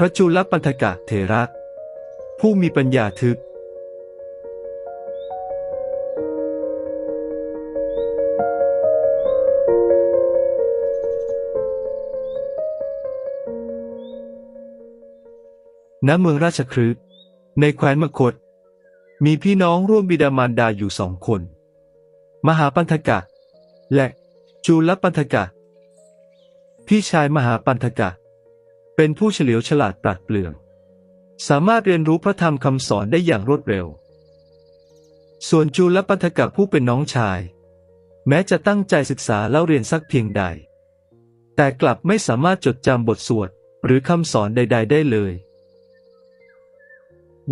พระจุลปันธกะเถระ ผู้มีปัญญาทึก ณ เมืองราชคฤห์ในแคว้นมคต มีพี่น้องร่วมบิดามารดาอยู่สองคน มหาปันธกะ และจูลปันธกะ พี่ชายมหาปันธกะ เป็นผู้เฉลียวฉลาดปราดเปรื่อง สามารถเรียนรู้พระธรรมคำสอนได้อย่างรวดเร็ว ส่วนจูลปันธกะผู้เป็นน้องชาย แม้จะตั้งใจศึกษาแล้วเรียนสักเพียงใด แต่กลับไม่สามารถจดจำบทสวดหรือคำสอนใด ๆ ได้เลย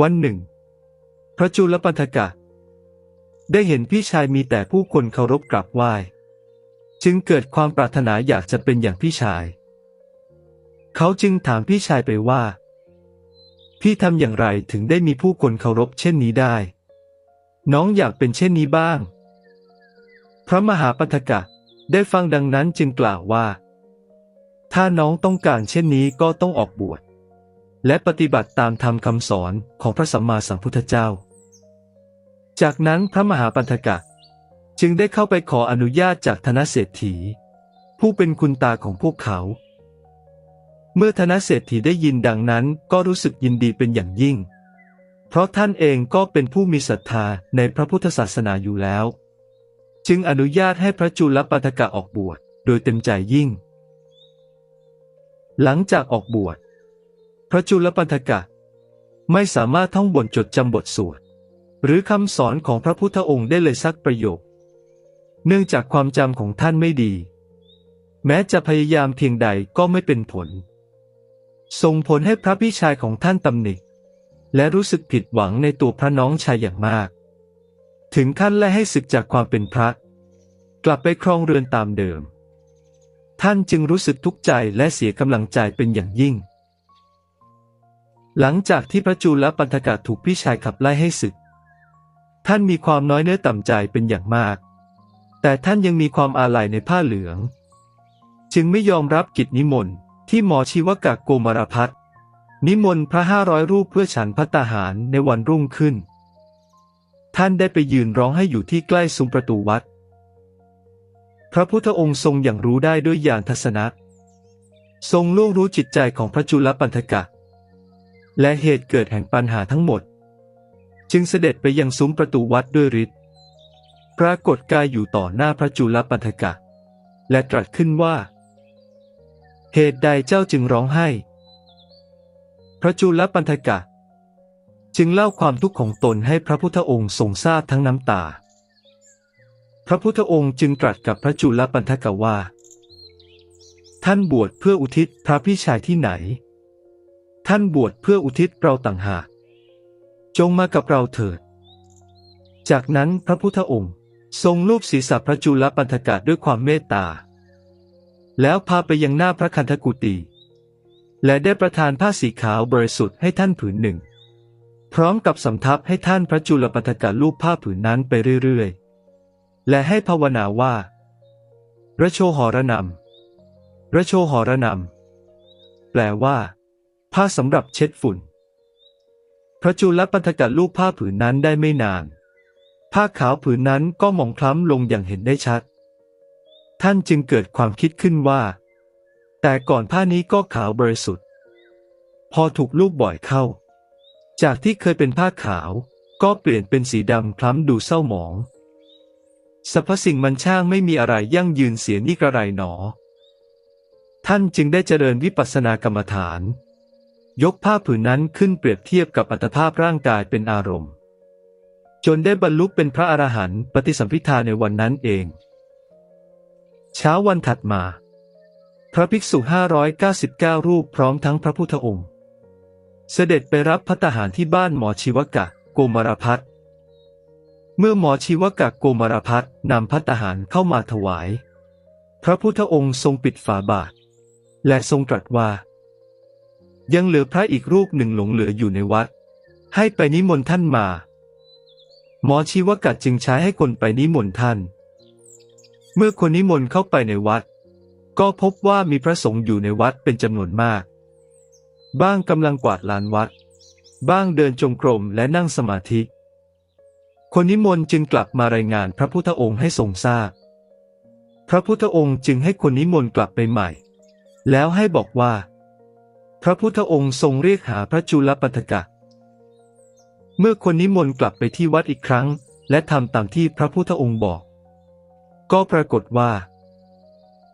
วันหนึ่ง พระจุลปันธกะ ได้เห็นพี่ชายมีแต่ผู้คนเคารพกราบไหว้ จึงเกิดความปรารถนาอยากจะเป็นอย่างพี่ชาย เขาจึงถามพี่ชายไปว่า พี่ทำอย่างไรถึงได้มีผู้คนเคารพเช่นนี้ได้ น้องอยากเป็นเช่นนี้บ้าง พระมหาปันธกะได้ฟังดังนั้นจึงกล่าวว่า ถ้าน้องต้องการเช่นนี้ก็ต้องออกบวชและปฏิบัติตามธรรมคำสอนของพระสัมมาสัมพุทธเจ้า จากนั้นพระมหาปันธกะ จึงได้เข้าไปขออนุญาตจากธนเศรษฐี ผู้เป็นคุณตาของพวกเขา เมื่อธนเศรษฐีได้ยินดังนั้นก็รู้สึกยินดีเป็นอย่างยิ่ง เพราะท่านเองก็เป็นผู้มีศรัทธาในพระพุทธศาสนาอยู่แล้ว จึงอนุญาตให้พระจุลปันธกะออกบวชโดยเต็มใจยิ่ง หลังจากออกบวช พระจุลปันธกะ ไม่สามารถท่องบทจดจำบทสวดหรือคำสอนของพระพุทธองค์ได้เลยสักประโยค เนื่องจากความจำของท่านไม่ดี แม้จะพยายามเพียงใดก็ไม่เป็นผล ส่งผลให้พระพี่ชายของท่านตำหนิ และรู้สึกผิดหวังในตัวพระน้องชายอย่างมาก ถึงขั้นไล่ให้ศึกจากความเป็นพระ กลับไปครองเรือนตามเดิม ท่านจึงรู้สึกทุกข์ใจและเสียกำลังใจเป็นอย่างยิ่ง หลังจากที่พระจูลปันธกะถูกพี่ชายขับไล่ให้ศึก ท่านมีความน้อยเนื้อต่ำใจเป็นอย่างมาก แต่ท่านยังมีความอาลัยในผ้าเหลือง จึงไม่ยอมรับกิจนิมนต์ ที่หมอชีวกะโกมารพัฒน์นิมนต์พระห้าร้อยรูปเพื่อฉันพัตาหารในวันรุ่งขึ้น ท่านได้ไปยืนร้องให้อยู่ที่ใกล้ซุ้มประตูวัด พระพุทธองค์ทรงอย่างรู้ได้ด้วยญาณทัศนะ ทรงล่วงรู้จิตใจของพระจุลปันธกะ และเหตุเกิดแห่งปัญหาทั้งหมด จึงเสด็จไปยังซุ้มประตูวัดด้วยฤทธิ์ปรากฏกายอยู่ต่อหน้าพระจุลปันธกะ และตรัสขึ้นว่า เหตุใดเจ้าจึงร้องไห้ พระจุลปันธกะ จึงเล่าความทุกข์ของตนให้พระพุทธองค์ทรงทราบทั้งน้ำตา พระพุทธองค์จึงตรัสกับพระจุลปันธกะว่า ท่านบวชเพื่ออุทิศพระพี่ชายที่ไหน ท่านบวชเพื่ออุทิศเราต่างหาก จงมากับเราเถิด จากนั้นพระพุทธองค์ทรงลูบศีรษะพระจุลปันธกะด้วยความเมตตา แล้วพาไปยังหน้าพระคันธกุฏิและได้ประทานผ้าสีขาวบริสุทธิ์ให้ท่านผืนหนึ่ง พร้อมกับสำทับให้ท่านพระจุลปันธกะลูบผ้าผืนนั้นไปเรื่อยๆ และให้ภาวนาว่าระโชหรนำระโชหรนำแปลว่า ผ้าสำหรับเช็ดฝุ่น พระจุลปันธกะลูบผ้าผืนนั้นได้ไม่นาน ผ้าขาวผืนนั้นก็หมองคล้ำลงอย่างเห็นได้ชัด ท่านจึงเกิดความคิดขึ้นว่า แต่ก่อนผ้านี้ก็ขาวบริสุทธิ์ พอถูกลูบบ่อยเข้า จากที่เคยเป็นผ้าขาวก็เปลี่ยนเป็นสีดำคล้ำดูเศร้าหมองสรรพสิ่งมันช่างไม่มีอะไรยั่งยืนเสียนี่กระไรหนอ ท่านจึงได้เจริญวิปัสสนากรรมฐาน ยกผ้าผืนนั้นขึ้นเปรียบเทียบกับอัตภาพร่างกายเป็นอารมณ์ จนได้บรรลุเป็นพระอรหันต์ปฏิสัมพิทาในวันนั้นเอง เช้าวันถัดมา พระภิกษุ 599 รูปพร้อมทั้งพระพุทธองค์ เสด็จไปรับพัตหารที่บ้านหมอชีวกะโกมารพัฒเมื่อหมอชีวกะโกมารพัฒนำพัตหารเข้ามาถวาย พระพุทธองค์ทรงปิดฝาบาท และทรงตรัสว่า ยังเหลือพระอีกรูปหนึ่งหลงเหลืออยู่ในวัด ให้ไปนิมนต์ท่านมา หมอชีวกะจึงใช้ให้คนไปนิมนต์ท่าน เมื่อคนนิมนต์เข้าไปในวัด ก็พบว่ามีพระสงฆ์อยู่ในวัดเป็นจำนวนมาก บ้างกำลังกวาดลานวัด บ้างเดินจงกรมและนั่งสมาธิ คนนิมนต์จึงกลับมารายงานพระพุทธองค์ให้ทรงทราบ พระพุทธองค์จึงให้คนนิมนต์กลับไปใหม่ แล้วให้บอกว่า พระพุทธองค์ทรงเรียกหาพระจุลปัฏกะ เมื่อคนนิมนต์กลับไปที่วัดอีกครั้ง และทำตามที่พระพุทธองค์บอก ก็ปรากฏว่า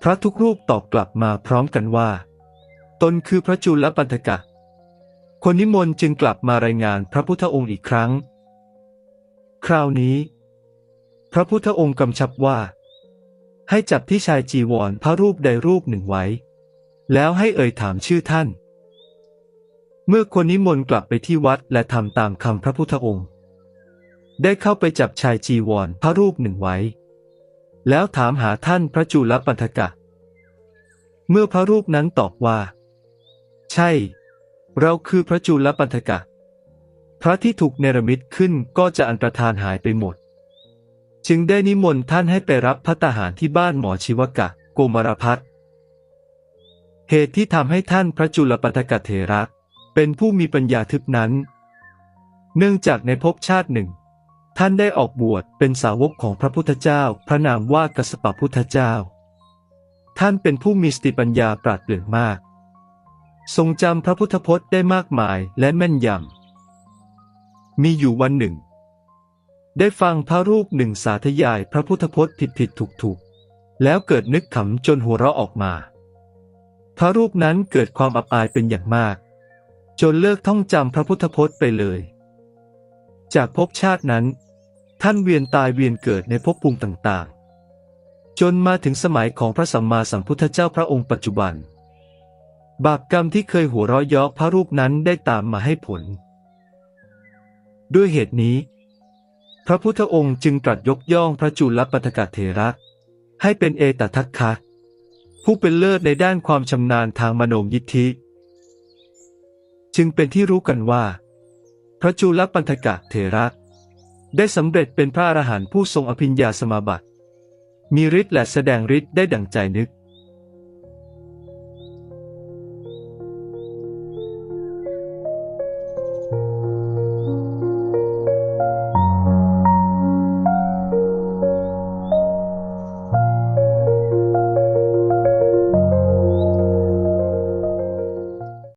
พระทุกรูปตอบกลับมาพร้อมกันว่า ตนคือพระจุลปัฏฐกะ คนนิมนต์จึงกลับมารายงานพระพุทธองค์อีกครั้ง คราวนี้ พระพุทธองค์กำชับว่า ให้จับที่ชายจีวรพระรูปใดรูปหนึ่งไว้ แล้วให้เอ่ยถามชื่อท่าน เมื่อคนนิมนต์กลับไปที่วัดและทำตามคำพระพุทธองค์ ได้เข้าไปจับชายจีวรพระรูปหนึ่งไว้ แล้วถามหาท่านพระจุลปัฏฐกะ เมื่อพระรูปนั้นตอบว่า ใช่ เราคือพระจุลปัฏฐกะ พระที่ถูกเนรมิตขึ้นก็จะอันตรธานหายไปหมด จึงได้นิมนต์ท่านให้ไปรับพัตตาหารที่บ้านหมอชีวกะ โกมารพัฒน์เหตุที่ทำให้ท่านพระจุลปัฏฐกะเถระเป็นผู้มีปัญญาทึบนั้น เนื่องจากในภพชาติหนึ่ง ท่านได้ออกบวชเป็นสาวกของพระพุทธเจ้า พระนามว่ากัสปะพุทธเจ้า ท่านเป็นผู้มีสติปัญญาปราดเปรื่องมาก ทรงจำพระพุทธพจน์ได้มากมายและแม่นยำ มีอยู่วันหนึ่ง ได้ฟังพระรูปหนึ่งสาธยายพระพุทธพจน์ผิดผิดถูกถูกแล้วเกิดนึกขำจนหัวเราะออกมา พระรูปนั้นเกิดความอับอายเป็นอย่างมาก จนเลิกท่องจำพระพุทธพจน์ไปเลย จากภพชาตินั้น ท่านเวียนตายเวียนเกิดในภพภูมิต่างๆ จนมาถึงสมัยของพระสัมมาสัมพุทธเจ้าพระองค์ปัจจุบัน บาปกรรมที่เคยหัวเราะเยาะพระรูปนั้นได้ตามมาให้ผล ด้วยเหตุนี้ พระพุทธองค์จึงตรัสยกย่องพระจุลปัฏกเถระ ให้เป็นเอตทัคคะผู้เป็นเลิศในด้านความชำนาญทางมโนมยิทธิ จึงเป็นที่รู้กันว่า พระจุลปันธกะเถระ ได้สำเร็จเป็นพระอรหันต์ผู้ทรงอภิญญาสมาบัติ มีฤทธิ์และแสดงฤทธิ์ได้ดั่งใจนึก